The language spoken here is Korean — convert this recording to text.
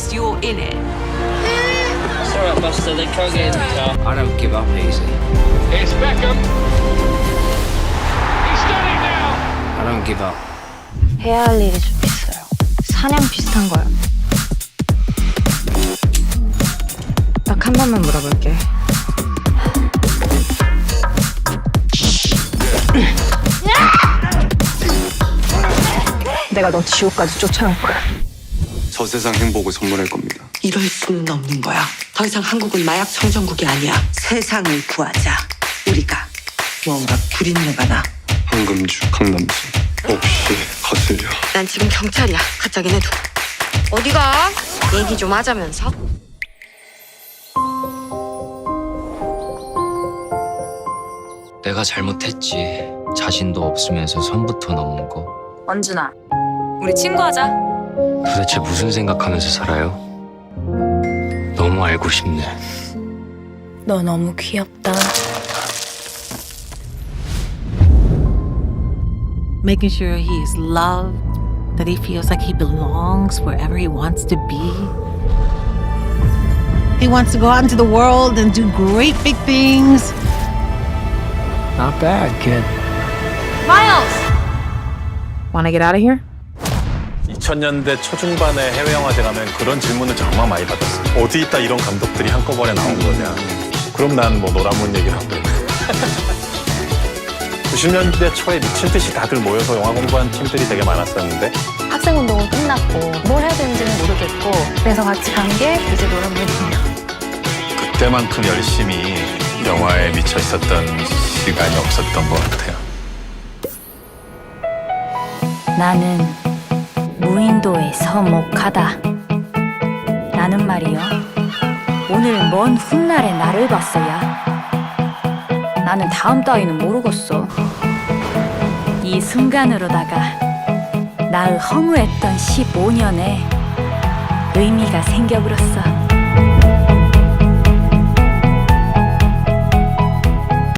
Unless you're in it. It's alright, Buster. They can't get in the car. I don't give up easy. Here's Beckham. He's done it now. I don't give up. 해야 할 일이 좀 있어요. 사냥 비슷한 거요. 딱한 번만 물어볼게. 내가 너 지옥까지 쫓아갈 거야. 저 세상 행복을 선물할 겁니다. 이럴 수는 없는 거야. 더 이상 한국은 마약 청정국이 아니야. 세상을 구하자. 우리가 뭔가 구린내가 나. 황금주, 강남주 없이 거슬려. 난 지금 경찰이야. 가짜긴 해도. 어디가? 얘기 좀 하자면서. 내가 잘못했지. 자신도 없으면서 선부터 넘는 거. 원준아. 우리 친구하자. 도대체 무슨 생각하면서 살아요? 너무 알고 싶네. 너 너무 귀엽다. making sure he is loved, that he feels like he belongs wherever he wants to be. He wants to go out into the world and do great big things. Not bad, kid. Wanna get out of here? 2000년대 초중반에 해외 영화제 가면 그런 질문을 정말 많이 받았어. 어디 있다 이런 감독들이 한꺼번에 나온 거냐. 그럼 난 뭐 노란문 얘기를 하고. 90년대 초에 미친 듯이 다들 모여서 영화 공부한 팀들이 되게 많았었는데 학생 운동은 끝났고 뭘 해야 되는지는 모르겠고 그래서 같이 간 게 이제 노란물이에요. 그때만큼 열심히 영화에 미쳐 있었던 시간이 없었던 것 같아요. 나는 무인도에 서목하다. 나는 말이요. 오늘 먼 훗날의 나를 봤어야. 나는 다음 따위는 모르겠어. 이 순간으로다가 나의 허무했던 15년에 의미가 생겨버렸어.